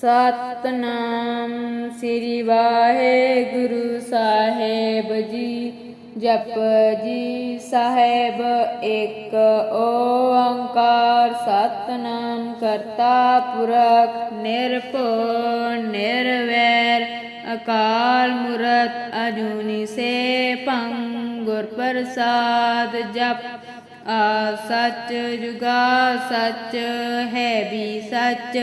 ਸਤਨਾਮ ਸ੍ਰੀ ਵਾਹਿਗੁਰੂ ਸਾਹਿਬ ਜੀ। ਜਪ ਜੀ ਸਾਹਿਬ ਇੱਕ ਓੰਕਾਰ, ਸਤਨਾਮ ਕਰਤਾ ਪੁਰਖ, ਨਿਰਭਉ, ਨਿਰਵੈਰ, ਅਕਾਲ ਮੂਰਤ, ਅਜੂਨੀ ਸੇਭੰ ਗੁਰ ਪ੍ਰਸਾਦ ਜਪ। ਆ ਸੱਚ ਜੁਗਾ ਸੱਚ, ਹੈ ਵੀ ਸੱਚ।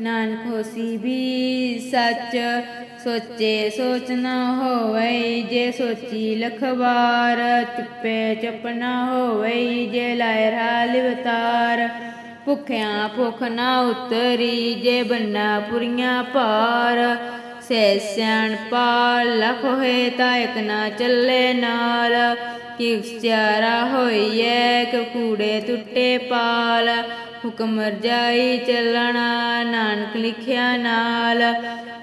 ਨਾਨਕ ਹੋਸੀ ਵੀ ਸੱਚ ਸੋਚੇ ਸੋਚ ਨਾ ਹੋਵਈ ਜੇ ਸੋਚੀ ਲਖਵਾਰ, ਚੁੱਪੇ ਚੁੱਪ ਨਾ ਹੋਵਈ ਜੇ ਲਾਇ ਰਾ ਲਿਵਤਾਰ। ਭੁਖਿਆਂ ਭੁਖ ਨਾ ਉਤਰੀ ਜੇ ਬੰਨਾ ਪੁਰੀਆਂ ਭਾਰ ਸੇ ਸਿਆਣ ਪਾਲ ਲਖ ਹੋਏ ਤਾਂ ਇਕ ਨਾ ਚੱਲੇ ਨਾਲ। ਕਿ ਉਚਾਰਾ ਹੋਈਐ ਕਿ ਕੂੜੇ ਟੁੱਟੇ ਪਾਲ। ਹੁਕਮ ਰਜਾਈ ਚੱਲਣਾ, ਨਾਨਕ ਲਿਖਿਆ ਨਾਲ।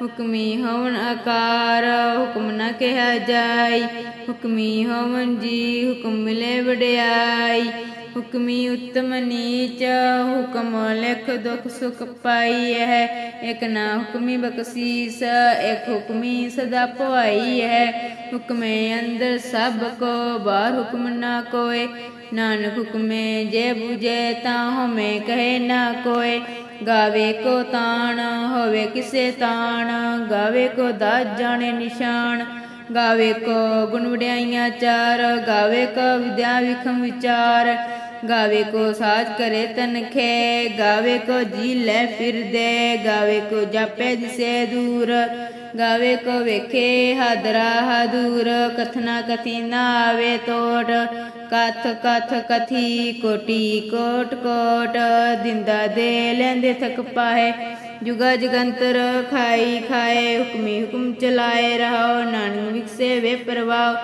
ਹੁਕਮੀ ਹੋਵਨ ਆਕਾਰ, ਹੁਕਮ ਨਾ ਕਿਹਾ ਜਾਈ। ਹੁਕਮੀ ਹੋਵਨ ਜੀ, ਹੁਕਮ ਮਿਲੇ ਵਡਿਆਈ। ਹੁਕਮੀ ਉਤਮ ਨੀਚ, ਹੁਕਮ ਲਿਖ ਦੁਖ ਸੁਖ ਪਾਈ ਹੈ। ਇਕ ਨਾ ਹੁਕਮੀ ਬਖਸ਼ੀਸ, ਇਕ ਹੁਕਮੀ ਸਦਾ ਪਵਾਈ ਹੈ। ਹੁਕਮੇ ਅੰਦਰ ਸਭ ਕੋ, ਬਾਹਰ ਹੁਕਮ ਨਾ ਕੋਏ। ਨਾਨਕ ਹੁਕਮੇ ਜੇ 부ਜੇ ਤਾਂ ਹਮੇ ਕਹੇ ਨਾ ਕੋਏ। ਗਾਵੇ ਕੋ ਤਾਣ, ਹੋਵੇ ਕਿਸੇ ਤਾਣ। ਗਾਵੇ ਕੋ ਦਾਸ ਜਾਣੇ ਨਿਸ਼ਾਨ। ਗਾਵੇ ਕੋ ਗੁਣ ਵਡਿਆਈਆਂ ਚਾਰ। ਗਾਵੇ ਕੋ ਵਿਦਿਆ ਵਿਖਮ ਵਿਚਾਰ। ਗਾਵੇ ਕੋ ਸਾਜ ਕਰੇ ਤਨਖੇ ਗਾਵੇ ਕੋ ਜੀ ਲੈ ਫਿਰਦੇ ਗਾਵੇ ਕੋ ਜਾਪੇ ਦਿਸੇ ਦੂਰ। ਗਾਵੇ ਕੋ ਵੇਖੇ ਹਦਰਾ ਹਾਦੂਰ। ਕਥਨਾ ਕਥੀ ਨਾ ਆਵੇ ਤੋੜ। ਕਥ ਕਥ ਕਥੀ ਕੋਟੀ ਕੋਟ ਕੋਟ ਦਿੰਦਾ ਦੇ ਲੈਂਦੇ ਥਕ ਪਾਏ ਜੁਗਾ ਜਗੰਤਰ ਖਾਈ ਖਾਏ ਹੁਕਮੀ ਹੁਕਮ ਚਲਾਏ ਰਹੋ ਨਾਨਕ ਵਿਕਸੇ ਵੇ ਪ੍ਰਵਾਹ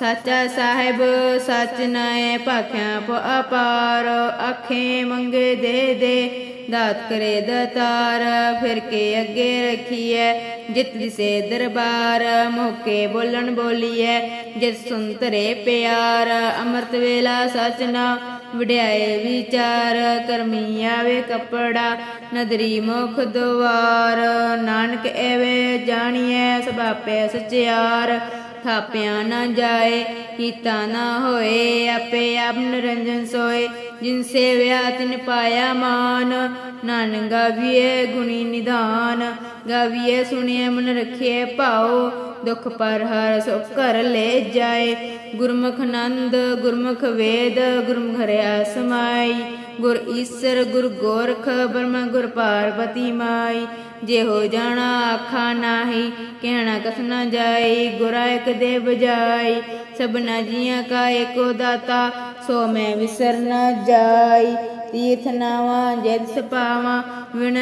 ਸਚਾ ਸਾਹਿਬ ਸਚ ਨਾਏ ਭਾਖਿਆ ਪ ਅਪਾਰ ਆਖੇ ਮੰਗੇ ਦੇ ਦੇ, ਦਾਤ ਕਰੇ ਦਤਾਰ, ਫਿਰ ਕੇ ਅੱਗੇ ਰਖੀਐ, ਜਿਤ ਦਿਸੇ ਦਰਬਾਰ, ਮੋਕੇ ਬੋਲਣ ਬੋਲੀਐ, ਜਿਤ ਸੁੰਤਰੇ ਪਿਆਰ, ਅੰਮ੍ਰਿਤ ਵੇਲਾ ਸਚ ਨਾ ਵਡਿਆਏ ਵਿਚਾਰ, ਕਰਮੀ ਆਵੇ ਕਪੜਾ, ਨਦਰੀ ਮੁਖ ਦੁਆਰ, ਨਾਨਕ ਐਵੇਂ ਜਾਣੀਐ ਸਭਾਪੇ ਸਚਿਆਰ ਥਾਪਿਆ ਨਾ ਜਾਏ, ਕੀਤਾ ਨਾ ਹੋਏ, ਆਪੇ ਆਪ ਨਿਰੰਜਨ ਸੋਏ। ਜਿਨ ਸੇਵਿਆ, ਤਿਨ ਪਾਇਆ ਮਾਨ। ਨਾਨਕ ਗਾਵੀਏ ਗੁਣੀ ਨਿਧਾਨ। ਗਾਵੀਏ ਸੁਣੀਏ ਮਨ ਰਖੀਏ ਭਾਉ। ਦੁਖ ਪਰ ਹਰ ਸੋ ਘਰ ਲੈ ਜਾਏ। ਗੁਰਮੁਖ ਨੰਦ, ਗੁਰਮੁਖ ਵੇਦ, ਗੁਰਮੁਖ ਹਰਿਆ ਸਮਾਈ। ਗੁਰ ਈਸਰ, ਗੁਰ ਗੋਰਖ, ਬ੍ਰਹਮ, ਗੁਰ ਪਾਰਬਤੀ ਮਾਈ। ਜੇ ਹੋ ਜਾਣਾ ਆਖਾ ਨਾਹੀ, ਕਹਿਣਾ ਕਸ ਨਾ ਜਾਈ, ਗੁਰਾ ਇਕ ਦੇ ਬਜਾਈ, ਸਭਨਾ ਜੀਆਂ ਕਾ ਏਕੋ ਦਾਤਾ, ਸੋ ਮੈਂ ਵਿਸਰ ਨਾ ਜਾਈ। ਤੀਰਥ ਨਾਵਾ ਜਦ ਸਪਾਵਾ ਵਿਣ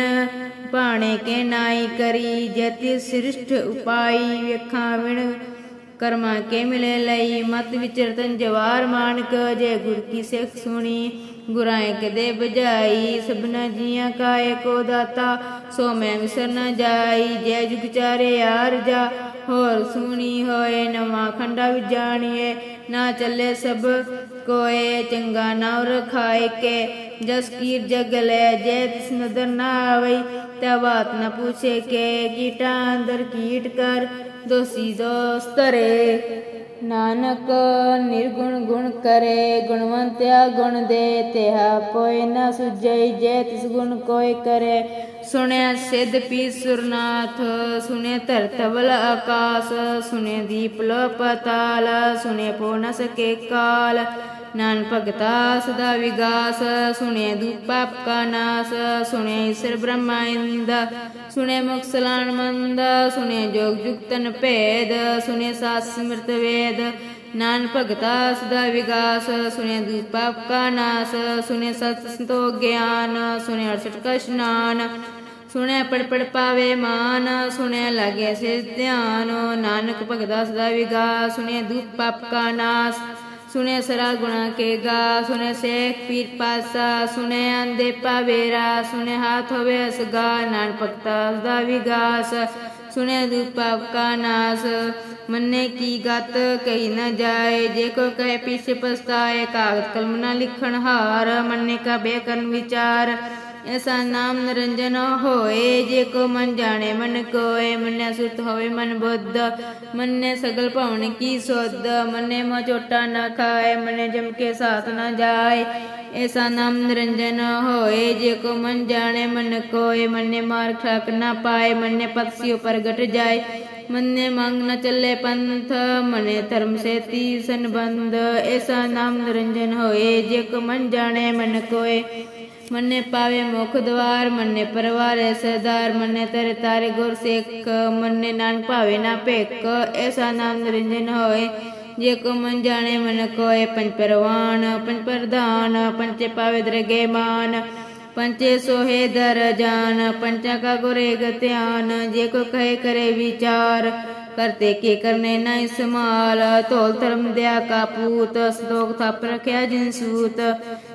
ਪਾਣੇ ਕੇ ਨਾਈ ਕਰੀ ਜਤਿ ਸ੍ਰਿਸ਼ਟ ਉਪਾਈ, ਵੇਖਾਂ ਵਿਣ ਕਰਮਾ ਕੇ ਮਿਲੇ ਲਈ। ਮਤ ਵਿਚਰਤਨ ਜਵਾਰ ਮਾਨਕ, ਜੇ ਗੁਰ ਕੀ ਸਿੱਖ ਸੁਣੀ ਗੁਰਾਏ ਦੇ ਬਜਾਈ, ਸਭਨਾ ਜੀਆਂ ਕਾ ਏਕੋ ਦਾਤਾ ਸੋ ਮੈਂ ਵਿਸਰ ਨਾ ਜਾਈ, ਜੈ ਜੁਗ ਚਾਰੇ ਯਾਰ ਜਾ। ਹੋਰ ਸੁਣੀ ਹੋਏ ਨਵਾਂ ਖੰਡਾ ਵਿੱਚ ਜਾਣੀਏ, ਨਾ ਚੱਲੇ ਸਭ ਕੋਏ, ਚੰਗਾ ਨਾ ਰਖਾਏ ਕੇ। ਜਸ ਕੀਰ ਜਗ ਲੈ, ਜੈ ਤਿਸ ਨਦਰ ਨਾ ਆਵਈ, ਤਾ ਬਾਤ ਨਾ ਪੁੱਛੇ ਕੇ। ਕੀਟਾਂ ਅੰਦਰ ਕੀਟ ਕਰ, ਦੋਸੀ ਦੋਸਤਰੇ ਨਾਨਕ ਨਿਰਗੁਣ ਗੁਣ ਕਰੇ, ਗੁਣਵੰਤਿਆ ਗੁਣ ਦੇ। ਤਿਹਾ ਕੋਈ ਨਾ ਸੁਝਈ, ਜੈ ਤਿਸ ਗੁਣ ਕੋਈ ਕਰੇ। ਸੁਣਿਆ ਸਿੱਧ ਪੀ ਸੁਰਨਾਥ ਸੁਣੇ ਧਰਤਵਲ ਆਕਾਸ ਸੁਣੇ ਦੀਪ ਲੋ ਪਤਾਲ ਸੁਣੇ ਪੋ ਨ ਸਕੇ ਕਾਲ। ਨਾਨ ਭਗਤਾ ਸਦਾ ਵਿਗਾਸ ਸੁਣੇ ਦੂਪਾਪ ਕਾ ਨਾਸ ਸੁਣੇ ਈਸ਼ਰ ਬ੍ਰਹਮਾ ਇੰਦ ਸੁਣੇ ਮੁਖ ਮੰਦ ਸੁਣੇ ਜੋਗ ਜੁਗਤਨ ਭੇਦ ਸੁਣੇ ਸਾਸ ਸਮ੍ਰਿਤ ਵੇਦ। ਨਾਨ ਭਗਤਾ ਸਦਾ ਵਿਗਾਸ ਸੁਣੇ ਦੂਪਾਪ ਕਾ ਨਾਸ ਸੁਣੇ ਸਤ ਸੰਤੋ ਗਿਆਨ ਸੁਣੇ ਅਰਸਠ ਕਾ ਸੁਣਿਆ ਪੜ ਪਾਵੇ ਮਾਨ ਸੁਣਿਆ ਲਾਗੇ ਸੇ ਧਿਆਨ, ਨਾਨਕ ਭਗਤਾ ਸਦਾ ਵਿਗਾ ਸੁਣਿਆ ਦੁਖ ਪਾਪ ਕਾ ਨਾਸ, ਸੁਣੇ ਸਰਾ ਗੁਣਾ ਕੇ ਗਾ, ਸੁਣੇ ਸੇਖ ਪੀਰ ਪਾਸਾ, ਸੁਣੇ ਅੰਦੇ ਪਾਵੇਰਾ ਸੁਣੇ ਹਾਥ ਹੋਵੇ ਅਸਗਾ ਨਾਨ ਭਗਤਾ ਸਦਾ ਵਿਗਾਸ ਸੁਣੇ ਦੁਖ ਪਾਪ ਕਾ ਨਾਸ, ਮੰਨੇ ਕੀ ਗਤ ਕਹੀ ਨਾ ਜਾਏ, ਜੇ ਕੋ ਕਹੇ ਪਿਛੇ ਪਸਤਾਏ ਕਾਗਤ ਕਲਮ ਨਾ ਲਿਖਣ ਹਾਰ, ਮੰਨੇ ਕਾ ਬੇਕਰਨ ਵਿਚਾਰ ਐਸਾ ਨਾਮ ਨਿਰੰਜਨ ਹੋਏ, ਜੇ ਕੋ ਮਨ ਜਾਣੇ, ਮਨ ਕੋਏ ਮਨੈ ਸੁਤ ਹੋਵੇ ਮਨ ਬੁੱਧ, ਮੰਨੇ ਸਗਲ ਭਵਨ ਕੀ ਸੋਧ, ਮੰਨੇ ਮੋ ਚੋਟਾ ਨਾ ਖਾਏ, ਮੰਨੇ ਜਮ ਕੇ ਸਾਥ ਨਾ ਜਾਏ। ਐਸਾ ਨਾਮ ਨਿਰੰਜਨ ਹੋਏ, ਜੇ ਕੋ ਮਨ ਜਾਣੇ, ਮਨ ਕੋਏ, ਮੰਨੇ ਮਾਰ ਖਾਕ ਨਾ ਪਾਏ, ਮੰਨੇ ਪਤਸੀ ਉਪਰ ਗਟ ਜਾਏ। ਮੰਨੇ ਮੰਗ ਨ ਚੱਲੇ ਪੰਥ, ਮਨੇ ਧਰਮ ਸੇਤੀ ਸੰਬੰਧ। ਐਸਾ ਨਾਮ ਨਿਰੰਜਨ ਹੋਏ, ਜੇ ਕੋ ਮਨ ਜਾਣੇ, ਮਨ ਕੋਏ ਮੰਨੇ ਪਾਵੇ ਮੁਖ ਦਵਾਰ, ਮੰਨੇ ਪਰਵਾਰੇ ਸਰਦਾਰ, ਮੰਨੇ ਤੇਰੇ ਤਾਰੇ ਗੁਰ ਸਿੱਖ, ਮੰਨੇ ਨਾਨਕ ਭਾਵੇ ਨਾ ਭੇਕ ਐਸਾ ਨਾਮ ਨਿਰੰਜਨ ਹੋਏ, ਜੇ ਕੋ ਮਨ ਜਾਣੇ ਮਨ ਕੋਏ। ਪੰਜ ਪਰਵਾਨ, ਪੰਜ ਪ੍ਰਧਾਨ ਪੰਚੇ ਪਾਵੇ ਦਰਗੇ ਮਾਨ। ਪੰਚੇ ਸੋਹੇ ਦਰ ਜਾਨ ਪੰਚਾ ਕਾ ਗੁਰੇ ਗਤਿਆਨ ਜੇ ਕੋ ਕਹੇ ਕਰੇ ਵਿਚਾਰ, ਕਰਤੇ ਕੀ ਕਰਨੇ ਨਾ ਇਸਮਾਲ ਧੋਲ ਧਰਮ ਦਿਆ ਕਾ ਪੂਤ ਸਤੋਖ ਥਾਪ ਰਖਿਆ ਜਿਨ ਸੂਤ।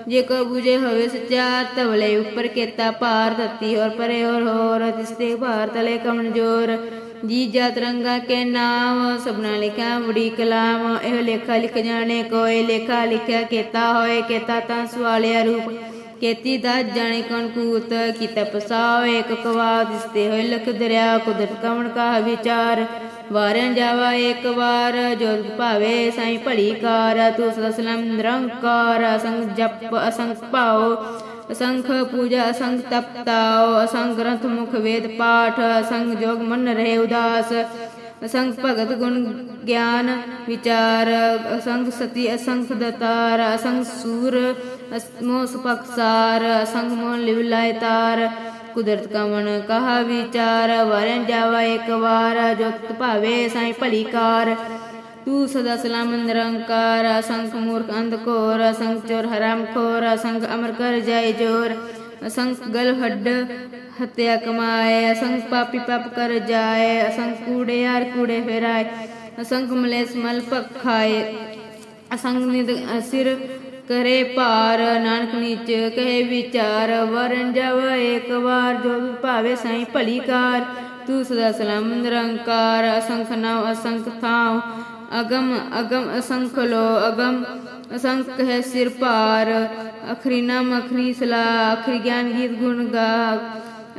ਜੇ ਕੋ 부ਜੇ ਹੋਵੇ ਸਚਾਰ ਤਵਲੇ ਉੱਪਰ ਕੇਤਾ ਭਾਰ ਧਤੀ ਹੋਰ, ਪਰੇ ਹੋਰ ਹੋਰ ਤਿਸਤੇ ਭਾਰ ਤਲੇ ਕਮਨਜੋਰ ਜੀ ਜਾਤ ਰੰਗਾ ਕੇ ਨਾਮ, ਸਭਨਾ ਲਿਖਿਆ ਬੜੀ ਕਲਾਮ। ਇਹ ਲੇਖਾ ਲਿਖ ਜਾਣੇ ਕੋਏ, ਲੇਖਾ ਲਿਖਿਆ ਕੇਤਾ ਹੋਏ, ਕੇਤਾ ਤਾਂ ਸਵਾਲਿਆ ਰੂਪ। ਕੇਤੀ ਦਾ ਜਾਣੇ ਕੌਣ ਕੂਤ, ਕੀ ਤਪਸਾਓ ਇੱਕ ਕਵਾ ਦਿਸਤੇ ਹੋਏ ਲਖ ਦਰਿਆ, ਕੁਦਰਤ ਕਵਣ ਕਾ ਵਿਚਾਰ। ਵਾਰਨ ਜਾਵਾ ਇੱਕ ਵਾਰ, ਜੋ ਭਾਵੇ ਸਾਈ ਭਲੀ ਕਾਰ, ਤੂੰ ਸਦਾ ਸਲਾਮ ਨਿਰੰਕਾਰ ਅਸੰਗ ਜਪ, ਅਸੰਗ ਭਾਉ, ਅਸੰਖ ਪੂਜਾ, ਅਸੰਗ ਤਪਤਾਓ ਅਸੰਗ ਗ੍ਰੰਥ, ਮੁਖ ਵੇਦ, ਪਾਠ, ਅਸੰਗ ਜੋਗ ਮਨ ਰਹੇ ਉਦਾਸ, ਅਸੰਗ ਭਗਤ ਗੁਣ ਗਿਆਨ ਵਿਚਾਰ, ਅਸੰਗ ਸਤੀ, ਅਸੰਖ ਦਤਾਰ ਅਸੰਖ ਸੂਰ ਮੋਹ ਸੁਪਕਸਾਰ ਅਸੰਖ ਮੋਹ ਲਿਵ ਲਾਇ ਤਾਰ ਕੁਦਰਤ ਕਮਨ ਕਹਾ ਵਿਚਾਰ ਵਰਨ ਜਾਵਾ ਇੱਕ ਵਾਰ ਜੋਤ ਭਾਵੇ ਸਾਈ ਭਲੀ ਕਾਰ। ਤੂੰ ਸਦਾ ਸਲਾਮ ਨਿਰੰਕਾਰ, ਅਸੰਖ ਮੂਰਖ ਅੰਧ ਘੋਰ, ਅਸੰਖ ਚੋਰ ਹਰਾਮ ਖੋਰ ਅਸੰਖ ਅਮਰ ਕਰ ਜਾਏ ਜੋਰ। ਅਸੰਖ ਗਲ ਹੱਡ ਹਤਿਆ ਕਮਾਏ, ਅਸੰਖ ਪਾਪੀ ਪਾਪ ਕਰ ਜਾਏ, ਅਸੰਖ ਕੂੜੇ ਯਾਰ ਕੂੜੇ ਫੇਰਾਏ, ਅਸੰਖ ਮਲੇਸ ਮਲ ਪਖਾਏ ਅਸੰਗ ਨਿਦ ਸਿਰ ਕਰੇ ਭਾਰ, ਨਾਨਕ ਨੀਚ ਕਹੇ ਵਿਚਾਰ, ਵਰਨ ਜਵ ਇੱਕ ਵਾਰ, ਜੋ ਭਾਵੇ ਸਾਈ ਭਲੀ ਕਾਰ। ਤੂੰ ਸਦਾ ਸਲਾਮ ਨਿਰੰਕਾਰ, ਅਸੰਖ ਨਾਮ ਅਸੰਖ ਥਾਉ। ਅਗਮ ਅਗਮ ਅਸੰਖ ਲੋ, ਅਗਮ ਅਸੰਖ ਹੈ ਸਿਰ ਭਾਰ। ਅਖਰੀ ਨਾਮ, ਅਖਰੀ ਸਲਾ ਅਖਰੀ ਗਿਆਨ ਗੀਤ ਗੁਣ ਗਾ।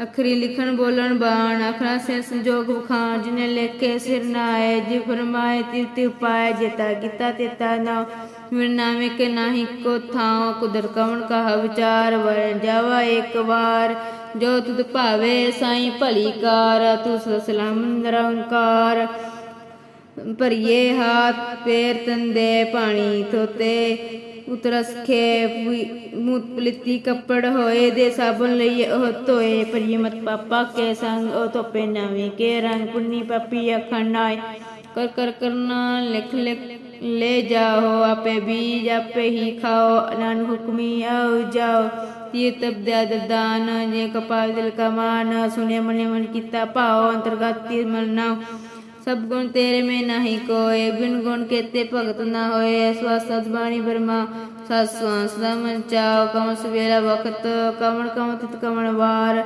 ਅਖਰੀ ਲਿਖਣ, ਬੋਲਣ, ਬਾਣ ਅਖਰਾਂ ਸੇ ਸੰਜੋਗ ਵਖਾਂ ਜਿਨੇ ਲੇਖੇ ਸਿਰ ਨਾਏ ਜਿ ਫਰਮਾਏ, ਤਿਵ ਤਿਵ ਪਾਏ, ਜੇਤਾ ਕੀਤਾ ਤੇਤਾ ਨਾ ਮਿਰ ਨਾਮੇ ਕੇ ਨਾਹੀ ਕੋ ਥਾਂ ਕੁਦਰ ਕਵਣ ਕਹਾ ਵਿਚਾਰ ਵਰ ਜਾਵਾ ਇੱਕ ਵਾਰ ਜੋ ਤੁਧ ਭਾਵੇ ਸਾਈ ਭਲੀ ਕਾਰ ਤੂੰ ਸਲਾਮ ਨਿਰੰਕਾਰ ਭਰੀਏ ਹਾਥ ਪੈਰ ਤੰਦੇ ਪਾਣੀ ਧੋਤੇ ਉਤਰਸ ਖੇ ਮੂਤ ਪਲਿੱਤੀ ਕੱਪੜ ਹੋਏ ਦੇ ਸਾਬਨ ਲਈਏ ਉਹ ਧੋਏ ਭਰੀਏ ਮਤ ਪਾਪਾ ਕੇ ਸੰਗ ਉਹ ਧੋਪੇ ਨਵੇਂ ਕੇ ਰੰਗ ਪੁੰਨੀ ਪਾਪੀ ਅਖੰਡਾਏ ਕਰ ਕਰ ਕਰਨਾ ਲਿਖ ਲਿਖ ਲੈ ਜਾਓ, ਆਪੇ ਬੀਜ ਆਪੇ ਹੀ ਖਾਓ ਨਾਨ ਹੁਕਮੀ ਆਓ, ਜਾਓ। ਤੀਰ ਤਬਦਿਆ ਦਾਨ ਜੇ ਕਪਾਲ ਦਿਲ ਕਾ ਮਾਨ ਸੁਨੇ ਮਨੇ ਮਨ ਕੀਤਾ ਭਾਓ, ਅੰਤਰਗਤ ਤੀਰ ਮਰਨਾ ਸਭ ਗੁਣ ਤੇਰੇ ਮੇ ਨਹੀਂ ਕੋਏ, ਬਿਨ ਗੁਣ ਕੇਤੇ ਭਗਤ ਨਾ ਹੋਏ। ਸਵਾਸ ਸਦਬਾਣੀ ਬਰਮਾ ਸਸਵਾਸ ਦਾ ਮਨ ਚਾਓ। ਕਮ ਸਵੇਰਾ ਵਖਤ ਕਮਣ ਕਮ ਤਿਤ ਕਮਣ ਵਾਰ।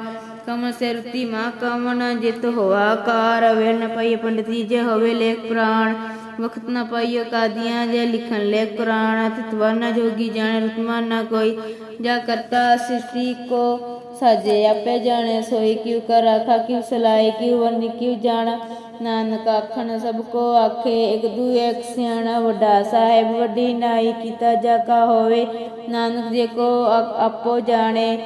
ਕਮ ਸਿਰਤੀ ਮਾ ਕਮਣ ਜਿਤ ਹੋਆ ਕਾਰ। ਵੇ ਨ ਪਈ ਪੰਡਤੀ ਜੇ ਹੋਵੇ ਲੇਖ ਪ੍ਰਾਣ। ਵਖਤ ਨ ਪਾਈਓ ਕਾਦੀਆਂ ਜੇ ਲਿਖਣ ਲੇਖ ਕੁਰਾਨ ਤਿਤ ਵਰਨਾ ਜੋਗੀ ਜਾਣੇ ਰਤਮਾ ਨਾ ਕੋਈ। ਜਾ ਕਰਤਾ ਸ੍ਰਿਸ਼ਟੀ ਕੋ ਸਾਜੇ ਆਪੇ ਜਾਣੇ, ਸੋਈ ਕਿਉ ਕਰ ਰਾਖਾ ਕਿਉ ਸਲਾਈ ਕਿਉ ਵਰਨੀ ਕਿਉ ਜਾਣਾ। ਨਾਨਕ ਆਖਣ ਸਭ ਕੋ ਆਖੇ, ਇਕ ਦੂਏ ਇੱਕ ਸਿਆਣਾ ਵੱਡਾ ਸਾਹਿਬ ਵੱਡੀ ਨਾਈ ਕੀਤਾ ਜਾ ਕਾ ਹੋਵੇ। ਨਾਨਕ ਜੇ ਕੋ ਆਪੋ ਜਾਣੇ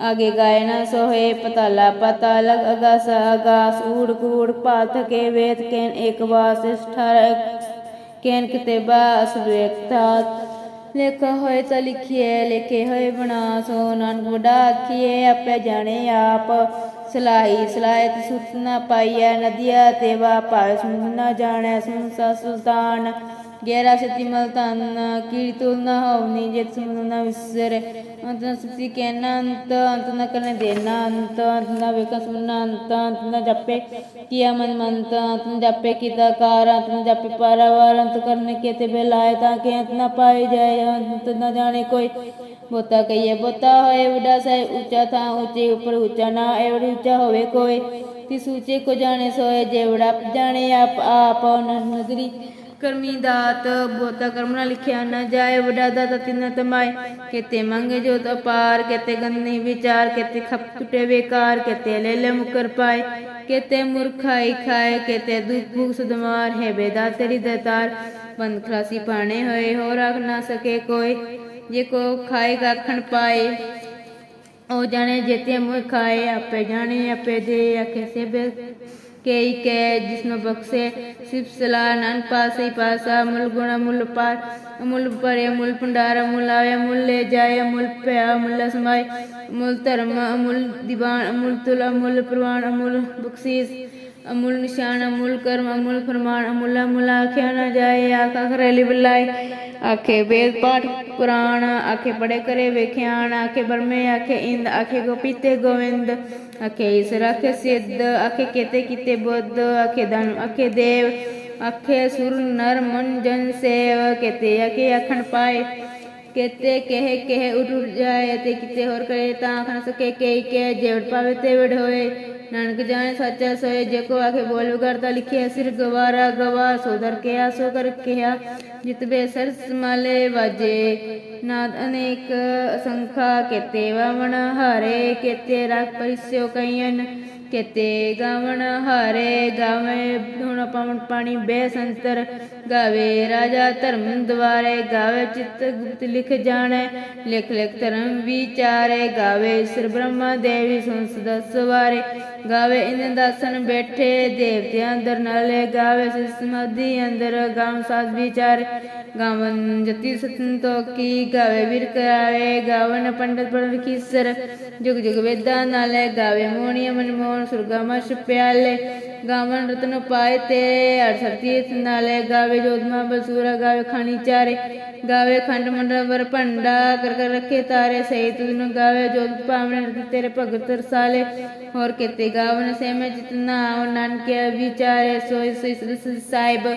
ਆਗੇ ਗਾਏ ਨਾ ਸੋਹੇ, ਪਤਾਲਾ ਪਤਾਲਕ ਅਗਾਸ ਅਗਾਸ, ਊੜ ਕੂੜ ਪਾਤ ਕੇ ਵੇਦ ਕੇਨ ਇੱਕ ਵਾਸ ਠਾਰ ਕੇਨ ਕਿਤੇਬਾ ਅਸਵੇਕਤਾ ਲੇਖਾ ਹੋਏ ਤਾਂ ਲਿਖੀਏ ਲਿਖੇ ਹੋਏ ਬਣਾ ਸੋ, ਨਾਨਕ ਵਡਾ ਆਖੀਏ ਆਪੇ ਜਾਣੇ ਆਪ। ਸਲਾਹੀ, ਸਲਾਹਤ ਸੁਤ ਨਾ ਪਾਈਐ, ਨਦੀਆ ਤੇਵਾ ਭਾਇ ਸੁਣ ਨਾ ਜਾਣੈ ਸੰਸਾ ਸੁਲਤਾਨ। ਗੇਰਾ ਸਤੀ ਮਲਤਨ ਕੀੜੀ ਤੁਲ ਨਾ ਹੋਵਨੀ ਜਿਤ ਸਮਨ ਨਾ ਵਿਸਰ। ਅੰਤ ਨ ਸਤੀ ਕਹਿਣਾ ਅੰਤ ਅੰਤ ਨ ਕਰਨੇ ਦੇਣਾ ਅੰਤ ਅੰਤ ਨ ਵੇਖ ਸੁਣਨਾ ਅੰਤ ਅੰਤ ਨ ਜਪੇ ਕੀਆ ਮਨ ਮੰਤ, ਅੰਤ ਨ ਜਪੇ ਕੀਤਾ ਕਾਰ, ਅੰਤ ਨ ਜਪੇ ਪਾਰਾਵਾਰ, ਅੰਤ ਕਰਨੇ ਕੇ ਤੇ ਬੇਲਾਏ ਤਾਂ ਕਿ ਅੰਤ ਨ ਪਾਏ ਜਾਏ, ਅੰਤ ਨ ਜਾਣੇ ਕੋਈ। ਬੋਤਾ ਕਹੀਏ ਬੋਤਾ ਹੋਏ ਵੱਡਾ ਸਹਿ ਉੱਚਾ ਥਾਂ ਉੱਚੇ ਉੱਪਰ ਉੱਚਾ ਨਾ ਐਵੜੀ ਉੱਚਾ ਹੋਵੇ ਕੋਈ ਤਿਸ ਉੱਚੇ ਕੋ ਜਾਣੇ ਸੋਏ ਜੇ ਵੜਾ ਜਾਣੇ ਆਪ ਆਪ ਕਰਮੀ ਦਾਤ ਬੋਤਾ ਕਰਮ ਨਾ ਲਿਖਿਆ ਨਾ ਜਾਏ ਵਡਾ ਦਾਤਾ ਤਿੰਨ ਤਮਾਏ ਕਿਤੇ ਮੰਗੇ ਜੋ ਅਪਾਰ ਕਿਤੇ ਗੰਨੀ ਵਿਚਾਰ ਕਿਤੇ ਖਪ ਟੁੱਟੇ ਵੇਕਾਰ ਕਿਤੇ ਲੈ ਲੈ ਮੁਕਰ ਪਾਏ ਕਿਤੇ ਮੁਰਖਾਈ ਖਾਏ ਕਿਤੇ ਦੁੱਖ ਭੁਖ ਸਦਮਾਰ ਹੈ ਬੇਦਾ ਤੇਰੀ ਦਤਾਰ ਬੰਦ ਖਲਾਸੀ ਪਾਣੇ ਹੋਏ ਹੋ ਰੱਖ ਨਾ ਸਕੇ ਕੋਈ ਜੇ ਕੋ ਖਾਏਗਾ ਖਣ ਪਾਏ ਉਹ ਜਾਣੇ ਜਿਤੇ ਮੁਹ ਖਾਏ ਆਪੇ ਜਾਣੇ ਆਪੇ ਦੇ ਆਖੇ ਸੇ ਕਈ ਕੈ ਜਿਸਨੂੰ ਬਖਸ਼ੇ ਸਿਫ ਸਲਾ ਨਨ ਪਾਸੇ ਪਾਸਾ ਮੁਲ ਗੁਣ ਮੁਲ ਪਾਰ ਮੁਲ ਪਰੇ ਮੁਲ ਭੰਡਾਰ ਮੁਲ ਆਵੇ ਮੁਲ ਲੈ ਜਾਏ ਮੁਲ ਪਿਆ ਮੁਲ ਸਮਾਏ ਮੁਲ ਧਰਮ ਮੁਲ ਦੀਵਾਨ ਮੁਲ ਤੁਲ ਮੁਲ ਪ੍ਰਵਾਨ ਮੁਲ ਬਖਸ਼ੀਸ ਅਮੁਲ ਨਿਸ਼ਾਨ, ਅਮੁਲ ਕਰਮ, ਅਮੁਲ ਫਰਮਾਨ, ਅਮੁਲ ਅਮੁਲ ਆਖਿਆ ਨਾ ਜਾਏ ਆਖਰ ਖਰੇਲੀ ਬੁਲਾਏ ਆਖੇ ਵੇਦ ਪਾਠ, ਪੁਰਾਣ, ਆਖੇ ਪੜੇ ਕਰੇ ਵੇਖਿਆਣ, ਆਖੇ ਬਰਮੇ ਆਖੇ ਇੰਦ, ਆਖੇ ਗੋਪੀਤੇ ਗੋਵਿੰਦ। ਆਖੇ ਈਸ਼ਰ ਆਖੇ ਸਿੱਧ, ਆਖੇ ਕੀਤੇ ਕੀਤੇ ਬੁੱਧ, ਆਖੇ ਧਨ, ਆਖੇ ਦੇਵ। ਆਖੇ ਸੁਰ ਨਰ ਮਨ ਜਨ ਸੇਵ, ਕੀਤੇ ਆਖੇ ਅਖਣ ਪਾਏ। ਕਿਤੇ ਕਹੇ ਕਹਿ ਉਠ ਜਾਏ ਤੇ ਕਿਤੇ ਹੋਰ ਕਰੇ ਤਾਂ ਆਖਣ ਸਕੇ ਕਈ ਕੇ ਜੇਵੜ ਪਾਵੇ ਤੇ ਵੜ ਹੋਏ। ਨਾਨਕ ਜਾਣੇ ਸੱਚਾ ਸੋਏ, ਜੇ ਕੋ ਆਖੇ ਬੋਲ ਕਰਤਾ ਲਿਖਿਆ ਸਿਰ ਗਵਾਰਾ ਗਵਾ, ਸੋ ਦਰ ਕੇ ਆਸੋ ਕਰ ਕਿਹਾ ਜਿਤ ਬੇ ਸਰਸ ਮਾਲੇ ਵਾਜੇ। ਨਾਦ ਅਨੇਕ ਅਸੰਖਾ ਕਿਤੇ ਵਾਵਣ ਹਾਰੇ, ਕਿਤੇ ਰਖ ਪਰਿਸਿਓ ਕਈਨ ਕਿਤੇ ਗਾਵਣ ਹਾਰੇ, ਗਾਵੇ ਧੁਣ ਪਵਨ ਪਾਣੀ ਬੇ ਸੰਤਰ, ਗਾਵੇ ਰਾਜਾ ਧਰਮ ਦਵਾਰੇ ਗਾਵੇ ਚਿਤ ਗੁਪਤ ਲਿਖ ਜਾਣੈ, ਲਿਖ ਲਿਖ ਧਰਮ ਵਿਚਾਰੇ, ਗਾਵੇ ਸਿਰ ਬ੍ਰਹਮਾ ਦੇਵੀ ਸੰਸਦ ਸਵਾਰੇ ਗਾਵੇ ਇਨ ਦਾਸਨ ਬੈਠੇ, ਦੇਵਤਿਆਂ ਅੰਦਰ ਨਾਲੇ, ਗਾਵੇ ਸਿਰ ਅੰਦਰ, ਗਾਵ ਸਾਧ ਵਿਚਾਰੇ, ਗਾਵਨ ਜਤੀ ਸਤੰਤੋ ਕੀ ਗਾਵੇ ਵੀਰ ਕਰਾਵੇ ਗਾਵਨ ਪੰਡਤ ਪੜ ਵਿਖੀਸਰ ਜੁਗ ਜੁਗ ਵੇਦਾਂ ਨਾਲੇ ਗਾਵੇ ਮੋਹਣੀਆ ਮਨ ਸੁਰਗਾ ਮਸ਼ ਪਿਆਲੇ ਗਾਵਨ ਰਤਨ ਪਾਏ ਤੇ ਅੜਸਰ ਤੀਰਥ ਨਾਲੇ। ਗਾਵੇ ਜੋਧਮਾ ਬਸੂਰਾ, ਗਾਵੇ ਖਾਣੀ ਚਾਰੇ। ਗਾਵੇ ਖੰਡ ਮੰਡਲ ਵਰ ਭੰਡਾ, ਕਰ ਕਰ ਰੱਖੇ ਤਾਰੇ। ਸਹੀ ਤੁਨ ਗਾਵੇ ਜੋਤ ਪਾਵਨ ਰਤ ਤੇਰੇ ਭਗਤ ਰਸਾਲੇ। ਹੋਰ ਕਿਤੇ ਗਾਵਨ ਸੇ ਮੈਂ ਜਿਤਨਾ ਨਾਨਕੇ ਵਿਚਾਰੇ। ਸੋਈ ਸੋਈ ਸਾਹਿਬ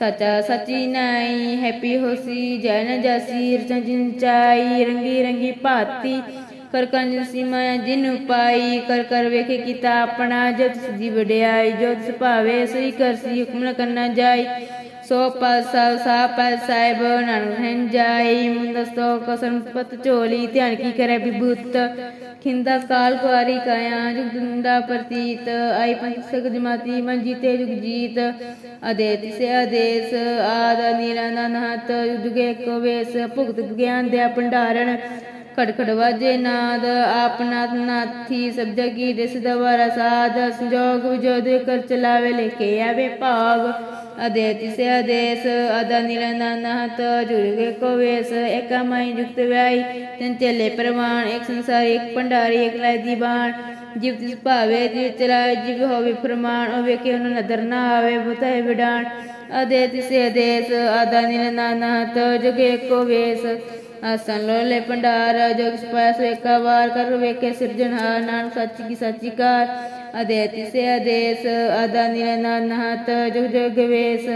ਸਚਾ ਸਚੀ ਨਾਈ, ਹੈਪੀ ਹੋਸੀ ਜੈ ਨ ਜਾਸੀ ਰਚਨ ਜਿਨ ਰੰਗੀ ਰੰਗੀ ਭਾਤੀ, ਕਰ ਕੰਜ ਸੀਮਾ ਜਿਨ ਪਾਈ ਕਰ ਕਰ ਵੇਖੇ ਕੀਤਾ ਆਪਣਾ ਜਦ ਸਦੀ ਵਡਿਆਈ, ਜੋ ਤਿਸ ਭਾਵੇ, ਸਹੀ ਕਰਸੀ ਹੁਕਮ ਨ ਕਰਨਾ ਜਾਈ। ਸੋ ਪਾਸਾ ਸਾ ਸਾਹਿਬ ਨਾਨਕ ਜਾਈ ਮੁੰਦਸਤੋ ਕਸਮ ਪਤ ਝੋਲੀ ਧਿਆਨ ਕੀ ਕਰੇ ਵਿਭੂਤ ਖਿੰਦਾ ਕਾਲ ਕੁਆਰੀ ਕਾਇਆ ਜੁਗ ਦੁੰਦਾ ਪ੍ਰਤੀਤ ਆਈ ਪੰਚ ਸਗ ਜਮਾਤੀ ਮਨ ਜੀਤੇ ਜੁਗ ਜੀਤ ਅਦੇਤ ਸੇ ਆਦੇਸ ਆਦ ਨੀਲਾ ਜੁਗੇ ਕੋ ਵੇਸ ਭੁਗਤ ਗਿਆਨ ਦੇ ਭੰਡਾਰਨ ਖੜਖੜ ਵਾਜੇ ਨਾਦ ਆਪਨਾਤ ਨਾਥੀ ਸਭ ਜਗੀ ਦਿਸ ਦਵਾਰਾ ਸਾਧ ਸੰਜੋਗ ਵਿਜੋਦ ਕਰ ਚਲਾਵੇ ਲੈ ਕੇ ਆਵੇ ਭਾਗ ਅਦੇਤ ਸੇ ਆਦੇਸ ਅਦਾ ਨੀਲਾ ਨਹਤ ਜੁਗੇ ਕੋ ਵੇਸ ਏਕਾ ਮਾਈ ਜੁਗਤ ਵਿਆਈ ਤਨ ਚਲੇ ਪ੍ਰਮਾਣ ਇੱਕ ਸੰਸਾਰ ਇੱਕ ਭੰਡਾਰੀ ਇੱਕ ਲੈ ਦੀ ਬਾਣ ਜਿਵ ਤਿਸ ਭਾਵੇ ਜਿਵ ਚਲਾਏ ਜਿਵ ਹੋਵੇ ਫਰਮਾਨ ਉਹ ਵੇਖੇ ਉਹਨਾਂ ਨਦਰ ਨਾ ਆਵੇ ਬੁਤਾਏ ਆਦਾ ਨਿਲ ਨਾਨਤ ਜੁਗੇ ਕੋ ਵੇਸ ਆਸਨ ਲੋਲੇ ਭੰਡਾਰ ਜੋਗ ਸਪਾਸ ਏਕਾ ਵਾਰ ਕਰ ਵੇਖੇ ਸਿਰਜਣਹਾਰ ਨਾਨਕ ਸੱਚ ਕੀ ਸੱਚੀ ਕਾਰ ਅਦੇ ਤਿਸੇ ਆਦੇਸ ਆਦਾ ਨਿਲ ਨਾਨਤ ਜੁਗ ਜੁਗ ਵੇਸ।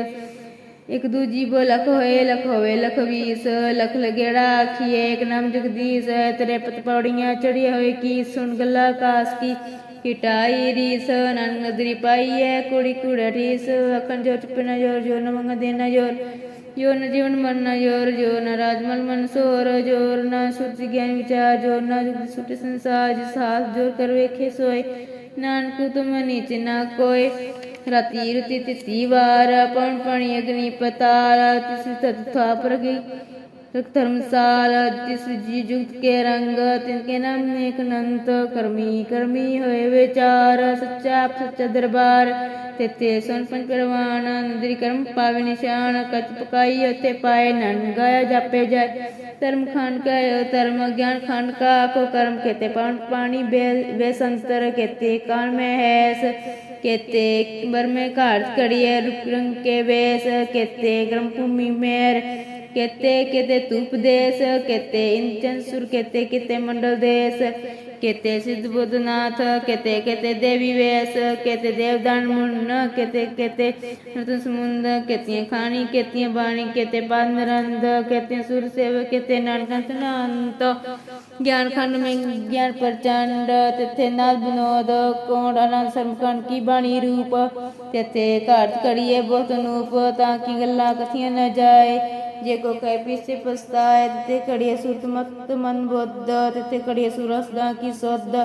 ਇਕ ਦੂਜੀ ਬੋ ਲਖ ਹੋਏ ਲਖ ਹੋਵੇ ਲਖ ਵੀਸ ਲਖ ਲਗੇੜਾ ਆਖੀਏ ਇੱਕ ਨਾਮ ਜਗਦੀਸ਼ ਤੇਰੇ ਪਤ ਪੌੜੀਆਂ ਚੜੀਏ ਹੋਏ ਕੀ ਸੁਣ ਗੱਲਾਂ ਕਾਸ ਕੀ? ਕਿਟਾਈ ਰੀਸ ਨਨ ਨਦਰੀ ਪਾਈਏ ਕੁੜੀ ਕੁੜਾ ਰੀਸ। ਅਖਣ ਜੋ ਚਪਨਾ ਜੋਰ, ਜੋ ਨ ਮੰਗ ਦੇਨਾ ਜੋਰ। ਜੋ ਨ ਜੀਵਨ ਮਨ ਨ ਜੋਰ, ਜੋ ਨ ਰਾਜਮਲ ਮਨ ਸੋਰ। ਜੋਰ ਨ ਸੁਰਤ ਗਿਆਨ ਵਿਚਾਰ ਜੋਰ ਨ ਜੁਗ ਸੁਟ ਸੰਸਾਰ, ਜਿਸ ਹਾਸ ਜੋਰ ਕਰ ਵੇਖੇ ਸੋਏ। ਨਾਨਕ ਤੁਮ ਨੀਚ ਨਾ ਕੋਏ। ਰਤੀ ਰਤੀ ਤਿਤੀ ਵਾਰ, ਪਣ ਪਣੀ ਅਗਨੀ ਪਤਾਰ, ਤਿਸ ਤਤਥਾ ਧਰਮਸਾਲ ਤਿਸ ਜੀ ਜੁਗਤ ਕੇ ਰੰਗ, ਤਿਨ ਕੇ ਨਾਮ ਨੇਕ ਅਨੰਤ ਕਰਮੀ ਕਰਮੀ ਹੋਏ ਵਿਚਾਰ, ਸੱਚਾ ਸੱਚਾ ਦਰਬਾਰ। ਤੇ ਸੁਨ ਪੰਜ ਪਰਵਾਨ ਨਦਰੀ ਕਰਮ ਪਾਵੇ ਨਿਸ਼ਾਨ, ਕਚ ਪਕਾਈ ਉਤੇ ਪਾਏ, ਨਨ ਗਾਇਆ ਜਾਪੇ ਜਾਏ। ਧਰਮ ਖਾਨ ਕਾ, ਧਰਮ ਗਿਆਨ ਖਾਨ ਕਾ, ਕੋ ਕਰਮ ਕੇਤੇ ਪਾਣ ਪਾਣੀ ਵੇ ਸੰਤਰ ਕੇਤੇ ਕਾਨ ਮੈਂ ਹੈਸ ਕੇਤੇ ਬਰ ਘਾਟ ਕੜੀਏ ਰੁਕ ਰੰਗ ਕੇ ਵੇਸ, ਕੇਤੇ ਗਰਮ ਭੂਮੀ ਮੇਰ। ਕੇਤੇ ਕੇਤੇ ਧੂਪ ਦੇਸ, ਕੇਤੇ ਇੰਚਨ ਸੁਰ, ਕੇਤੇ ਕੇਤੇ ਮੰਡਲ ਦੇਸ, ਕੇਤੇ ਸਿੱਧ ਬੁੱਧਨਾਥ, ਕੇਤੇ ਕੇਤੇ ਦੇਵੀ ਵੇਸ, ਕੇਤੇ ਦੇਵਦਾਨ ਮੁੰਨ, ਕੇਤੇ ਕੇਤੇ ਨਤਨ ਸਮੁੰਦ ਕੇਤੀਆਂ ਖਾਣੀ ਕੇਤੀਆਂ ਬਾਣੀ, ਕੇਤੇ ਪੰਦਰੰਦ ਕੇਤੇ ਸੁਰ ਸੇਵ, ਕੇਤੇ ਨਾਨਕੰਤ ਨਾਨਤ ਗਿਆਨ ਖੰਡ ਮੈਂ ਗਿਆਨ ਪ੍ਰਚੰਡ, ਤਿੱਥੇ ਨਾਦ ਬਿਨੋਦ ਕੋਣ ਅਨੰਦ ਸਰਮਕਣ ਕੀ ਬਾਣੀ ਰੂਪ, ਤਿੱਥੇ ਘਾਟ ਕੜੀਏ ਬਹੁਤ ਨੂਪ, ਤਾਂ ਕੀ ਗੱਲਾਂ ਕਥੀਆਂ ਨਾ ਜਾਏ। ਜੇ ਕੋ ਕਹਿ ਪਿਛੇ ਪਛਤਾਏ ਤਿੱਥੇ ਕੜੀਏ ਸੁਰਤ ਮਤ ਮਨ ਬੁੱਧ ਤਿੱਥੇ ਕੜੀਏ ਸੁਰਸ ਦਾ ਕੀ ਸੁਧ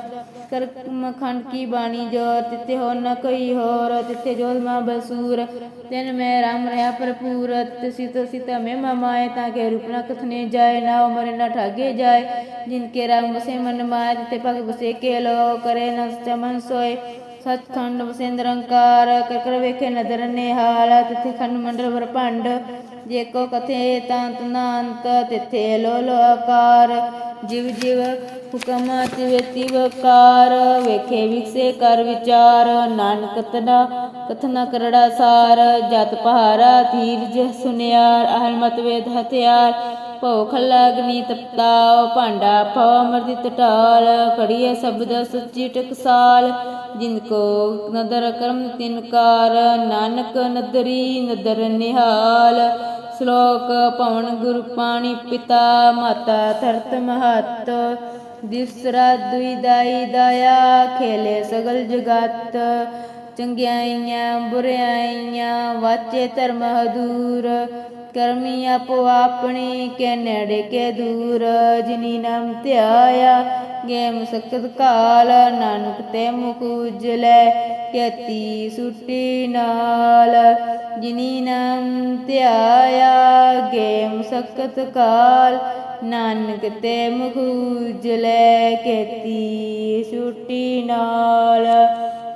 ਕਰਮ ਖੰਡ ਕੀ ਬਾਣੀ ਜੋਰ ਤਿੱਥੇ ਹੋ ਨ ਕੋਈ ਹੋਰ ਤਿੱਥੇ ਜੋਤ ਮਾ ਬਸੂਰ ਤਿਨ ਮੈਂ ਰਾਮ ਰਹਾ ਭਰਪੂਰ ਤਿ ਸਿਤ ਸਿਤ ਮੈਂ ਮਮਾਏ ਤਾਂ ਕੇ ਰੂਪ ਨ ਕਥਨੇ ਜਾਏ ਨਾ ਮਰੇ ਨ ਠਾਗੇ ਜਾਏ ਜਿਨ ਕੇ ਰਾਮ ਬਸੇ ਮਨ ਮਾਏ ਤਿੱਥੇ ਭਗ ਬਸੇ ਕੇ ਲੋ ਸਤਖੰਡ ਵਸੇ ਨਿਰੰਕਾਰ ਕਰ ਕਰ ਵੇਖੇ ਨਦਰ ਨਿਹਾਲ, ਤਿੱਥੇ ਖੰਡ ਮੰਡਲ ਵਰ ਜੇ ਕੋ ਕਥੇ ਤੰਤ ਨਾੰਤ ਤਿੱਥੇ ਲੋ ਲੋ ਆਕਾਰ, ਜਿਵ ਜਿਵ ਹੁਕਮ ਤਿਵੇ ਤਿਵਕਾਰ ਵੇਖੇ ਵਿਖਸੇ ਕਰ ਵਿਚਾਰ, ਨਾਨਕ ਤਨਾ ਕਥਨਾ ਕਰੜਾ ਸਾਰ, ਜਤ ਪਹਾਰਾ ਧੀਰਜ ਸੁਨਿਆਰ, ਅਹਲ ਮਤ ਵੇਦ ਹਥਿਆਰ ਭਉ ਖੱਲਾ ਅਗਨੀ ਤਪਤਾਉ, ਭਾਂਡਾ ਭਉ ਅਮਰਦਿਤ ਢਾਲ ਖੜੀਏ ਸ਼ਬਦ ਸੱਚੀ ਟਕਸਾਲ ਜਿਨ ਕੋ ਨਦਰ ਕਰਮ ਤਿਨਕਾਰ ਨਾਨਕ ਨਦਰੀ ਨਦਰ ਨਿਹਾਲ। ਸ਼ਲੋਕ ਪਵਨ ਗੁਰ ਪਾਣੀ ਪਿਤਾ, ਮਾਤਾ ਧਰਤ ਮਹਤ। ਦਿਸਰਾ ਦੁਇਦਾਈ ਦਾਇਆ, ਖੇਲੇ ਸਗਲ ਜਗਤ। ਚੰਗਿਆਈਆਂ, ਬੁਰਿਆਈਆਂ, ਵਾਚੇ ਧਰਮ ਹਦੂਰ ਕਰਮੀ ਆਪੋ ਆਪਣੀ, ਕੇ ਨੇੜੇ ਕੇ ਦੂਰ, ਜਿਨੀ ਨਾਮ ਧਿਆਇਆ ਗੇ ਮੁਸਕਤ ਕਾਲ, ਨਾਨਕ ਤੇ ਮੁਖ ਉਜਲੇ ਕੇਤੀ ਸੁਟੀ ਨਾਲ, ਜਿਨੀ ਨਾਮ ਧਿਆਇਆ ਗੇ ਮੁਸਕਤ ਕਾਲ, ਨਾਨਕ ਤੇ ਮੁਖ ਉਜਲੇ ਕੇਤੀ ਸੁਟੀ ਨਾਲ।